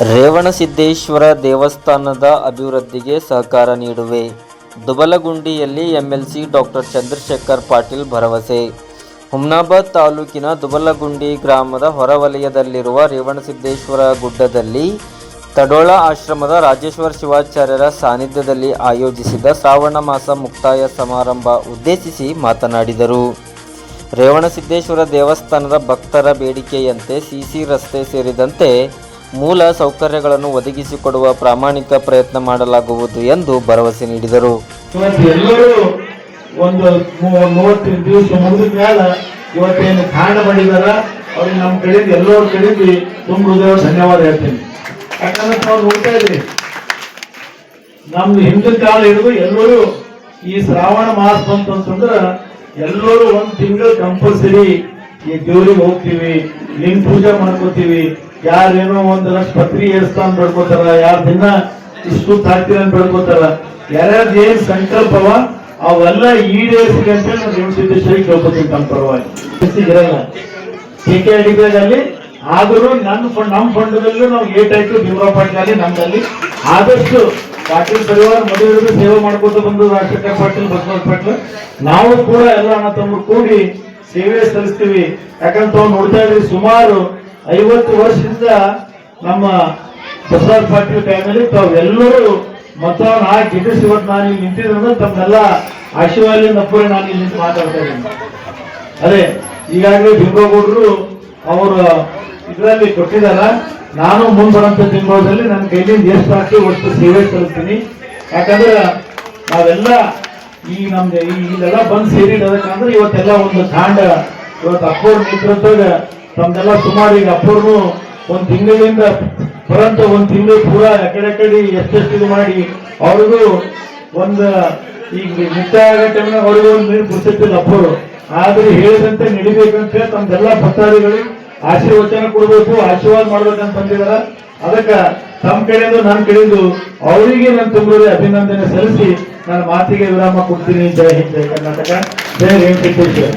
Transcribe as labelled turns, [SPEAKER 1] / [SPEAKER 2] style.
[SPEAKER 1] ರೇವಣಸಿದ್ದೇಶ್ವರ ದೇವಸ್ಥಾನದ ಅಭಿವೃದ್ಧಿಗೆ ಸಹಕಾರ ನೀಡುವೆ. ದುಬಲಗುಂಡಿಯಲ್ಲಿ ಎಂಎಲ್ಸಿ ಡಾಕ್ಟರ್ ಚಂದ್ರಶೇಖರ್ ಪಾಟೀಲ್ ಭರವಸೆ. ಹುಮ್ನಾಬಾದ್ ತಾಲೂಕಿನ ದುಬಲಗುಂಡಿ ಗ್ರಾಮದ ಹೊರವಲಯದಲ್ಲಿರುವ ರೇವಣಸಿದ್ದೇಶ್ವರ ಗುಡ್ಡದಲ್ಲಿ ತಡೋಳ ಆಶ್ರಮದ ರಾಜೇಶ್ವರ ಶಿವಾಚಾರ್ಯರ ಸಾನ್ನಿಧ್ಯದಲ್ಲಿ ಆಯೋಜಿಸಿದ ಶ್ರಾವಣ ಮಾಸ ಮುಕ್ತಾಯ ಸಮಾರಂಭ ಉದ್ದೇಶಿಸಿ ಮಾತನಾಡಿದರು. ರೇವಣಸಿದ್ದೇಶ್ವರ ದೇವಸ್ಥಾನದ ಭಕ್ತರ ಬೇಡಿಕೆಯಂತೆ ಸಿಸಿ ರಸ್ತೆ ಸೇರಿದಂತೆ ಮೂಲ ಸೌಕರ್ಯಗಳನ್ನು ಒದಗಿಸಿಕೊಡುವ ಪ್ರಾಮಾಣಿಕ ಪ್ರಯತ್ನ ಮಾಡಲಾಗುವುದು ಎಂದು ಭರವಸೆ ನೀಡಿದರು.
[SPEAKER 2] ಎಲ್ಲರೂ ಒಂದು ಮೂವತ್ತು ದಿವಸ ಮುಗಿದ ಮೇಲೆ ಇವತ್ತೇನು ಕಾಂಡ ಮಾಡಿದಾರ? ಅವ್ರಿಗೆ ನಮ್ಮ ಕಡೆಯಿಂದ ಎಲ್ಲರ ಕಡೆಯಿಂದ ತುಂಬ ಹೃದಯ ಧನ್ಯವಾದ ಹೇಳ್ತೀನಿ. ಯಾಕಂದ್ರೆ ನಾವು ನೋಡ್ತಾ ಇದ್ರಿ ನಮ್ದು ಹಿಂದಿನ ಕಾಲ ಹಿಡಿದು ಎಲ್ಲರೂ ಈ ಶ್ರಾವಣ ಮಾಸ ಬಂತಂತಂದ್ರ ಎಲ್ಲರೂ ಒಂದು ತಿಂಗಳು ಕಂಪಲ್ಸರಿ ಈ ದೇವ್ರಿಗೆ ಹೋಗ್ತೀವಿ, ಲಿಂಗ ಪೂಜೆ ಮಾಡ್ಕೋತೀವಿ ಯಾರೇನೋ ಒಂದ್ ಲಕ್ಷ ಪತ್ರಿ ಏರ್ಸ್ತಾನ್ ಬೆಳ್ಕೋತಾರ ಯಾರ ದಿನ ಇಷ್ಟು ಹಾಕ್ತೀರ ಅಂತ ಬೇಡ್ಕೋತಾರ. ಯಾರ್ಯಾರ್ದು ಏನ್ ಸಂಕಲ್ಪವ, ಅವೆಲ್ಲ ಈಡೇರಿಸಿ ಅಂತ ಹೇಳಿ ನಾನು ಕೇಳ್ಕೊತೀವಿ ನಮ್ಮ ಪರವಾಗಿ. ಇರಲ್ಲ ಕೆ ಕೆ ಅಲ್ಲಿ ಆದರೂ ನನ್ನ ಫಂಡ್ ನಮ್ಮ ಫಂಡದಲ್ಲೂ ನಾವು ಏಟ್ ಆಯ್ತು ಭೀಮರಾವ್ ಪಾಟೀಲ್ ಅಲ್ಲಿ, ನಮ್ಮಲ್ಲಿ ಆದಷ್ಟು ಪಾಟೀಲ್ ಪರಿವಾರ ಮದುವೆ ಸೇವೆ ಮಾಡ್ಕೊತ ಬಂದು ರಾಜಶೇಖರ್ ಪಾಟೀಲ್, ಬಸವರಾಜ್ ಪಾಟೀಲ್. ನಾವು ಕೂಡ ಎಲ್ಲ ಅಣ್ಣ ತಮ್ಮ ಕೂಡಿ ಸೇವೆ ಸಲ್ಲಿಸ್ತೀವಿ. ಯಾಕಂತ ನೋಡ್ತಾ ಇದ್ರಿ ಸುಮಾರು ಐವತ್ತು ವರ್ಷದಿಂದ ನಮ್ಮ ಬಸವರಾಜ್ ಪಾಟೀಲ್ ಟೈಮಲ್ಲಿ ತಾವೆಲ್ಲರೂ ಮತವನ್ನು ಹಾಕಿ ಗೆಲ್ಲಿಸಿ ಇವತ್ತು ನಾನು ಇಲ್ಲಿ ನಿಂತಿದ್ರು ತಮ್ಮೆಲ್ಲ ಆಶೀರ್ವಾದ ಅಪ್ಪರೇ ನಾನು ಇಲ್ಲಿ ನಿಂತು ಮಾತಾಡ್ತಾ ಇದ್ದೀನಿ. ಅದೇ, ಈಗಾಗಲೇ ಬಿಂಬಗೌಡರು ಅವರು ಇದರಲ್ಲಿ ಕೊಟ್ಟಿದಾರ ನಾನು ಮುಂಬರಂತ ತಿಂಗಳಲ್ಲಿ ನನ್ನ ಕೈಲಿಂದ ಎಷ್ಟು ಹಾಕಿ ಒಟ್ಟು ಸೇವೆ ಸಲ್ಲಿಸ್ತೀನಿ. ಯಾಕಂದ್ರೆ ನಾವೆಲ್ಲ ಈ ನಮ್ದು ಇಲ್ಲೆಲ್ಲ ಬಂದು ಸೇರಿಡೋದಕ್ಕಂದ್ರೆ ಇವತ್ತೆಲ್ಲ ಒಂದು ಕಾಂಡ ಇವತ್ತು ಅಪ್ಪೋರ್ ನೇತೃತ್ವದ ತಮ್ದೆಲ್ಲ ಸುಮಾರು ಈಗ ಅಪ್ಪರ್ನು ಒಂದು ತಿಂಗಳಿಂದ ಬರಂತ ಒಂದು ತಿಂಗಳು ಪೂರ ಎಕಡೆ ಕಡೆ ಎಷ್ಟೆಷ್ಟು ಇದು ಮಾಡಿ ಅವ್ರಿಗೂ ಒಂದು ಈಗ ನಿತ್ಯ ಆಗೋ ಟೈಮ್ನಾಗ ಅವ್ರಿಗೂ ಒಂದು ನೀರು ಕುಡಿಸುತ್ತಿಲ್ಲ ಅಪ್ಪರು ಆದ್ರೆ ಹೇಳಿದಂತೆ ನಡಿಬೇಕಂತ ತಮ್ದೆಲ್ಲ ಭಕ್ತಾದಿಗಳು ಆಶೀರ್ವಚನ ಕೊಡ್ಬೇಕು, ಆಶೀರ್ವಾದ ಮಾಡ್ಬೇಕಂತ ಬಂದಿದಾರ. ಅದಕ್ಕ ತಮ್ಮ ಕಡೆಯಿಂದ ನನ್ನ ಕಡೆಯಿಂದ ಅವರಿಗೆ ನನ್ನ ತುಂಬುವುದೇ ಅಭಿನಂದನೆ ಸಲ್ಲಿಸಿ ನನ್ನ ಮಾತಿಗೆ ವಿರಾಮ ಕೊಡ್ತೀನಿ. ಜೈ ಹಿಂದ್, ಜೈ ಕರ್ನಾಟಕ. ಜೈ ವೆಂಕಟೇಶ್ವರ.